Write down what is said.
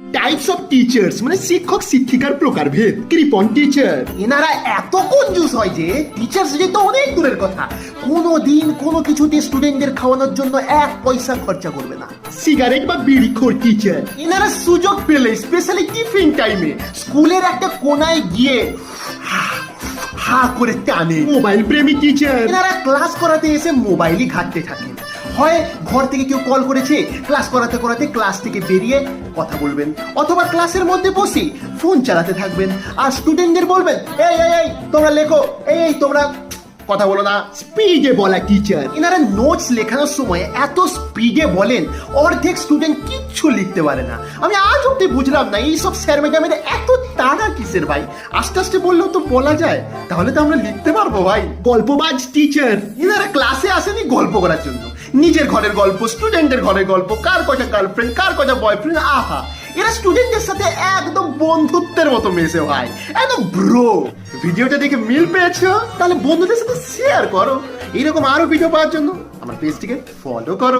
Types of teachers মানে শিক্ষক শিক্ষিকার প্রকারভেদ কৃপন টিচার এনারা এত কঞ্জুস হয় যে টিচার্স ডে তো অনেক দূরের কথা। কোনো দিন কোনো কিছুতে স্টুডেন্টদের খাওয়ানোর জন্য এক পয়সা খরচা করবে না। সিগারেট বা বিড়িখোর টিচার এনারা সুযোগ পেলে স্পেশালি টিফিন টাইমে স্কুলের একটা কোনায় গিয়ে হা হা করে টানে। মোবাইল প্রেমী টিচার এনারা ক্লাস করাতে এসে মোবাইলই ঘাটতে থাকেন। হয় ঘর থেকে কেউ কল করেছে, ক্লাস করাতে করাতে ক্লাস থেকে বেরিয়ে কথা বলবেন। অথবা ক্লাসের মধ্যে বসে ফোন চালাতে থাকবেন আর স্টুডেন্টদের বলবেন, এই এই এই, তোমরা লেখো, এই এই, তোমরা কথা বলো না। স্পিডে বলা টিচার এনারা নোটস লেখানোর সময় এত স্পিডে বলেন, অর্ধেক স্টুডেন্ট কিচ্ছু লিখতে পারে না। আমি আজ অব্দি বুঝলাম না, এইসব স্যার ম্যাডামের এত তাড়া কিসের ভাই? আস্তে আস্তে বললেও তো বলা যায়। তাহলে তো আমরা লিখতে পারব ভাই। গল্পবাজ টিচার এনারা ক্লাসে আসেনি গল্প করার জন্য। নিজের ঘরের গল্প স্টুডেন্টের ঘরের গল্প, কার কটা গার্লফ্রেন্ড কার কটা বয়ফ্রেন্ড আহা! এরা স্টুডেন্টদের সাথে একদম বন্ধুত্বের মতো মেশে ভাই একদম ব্রো ভিডিওটা দেখে মিল পেয়েছ? তাহলে বন্ধুদের সাথে শেয়ার করো। এরকম আরও ভিডিও পাওয়ার জন্য আমার পেজটিকে ফলো করো।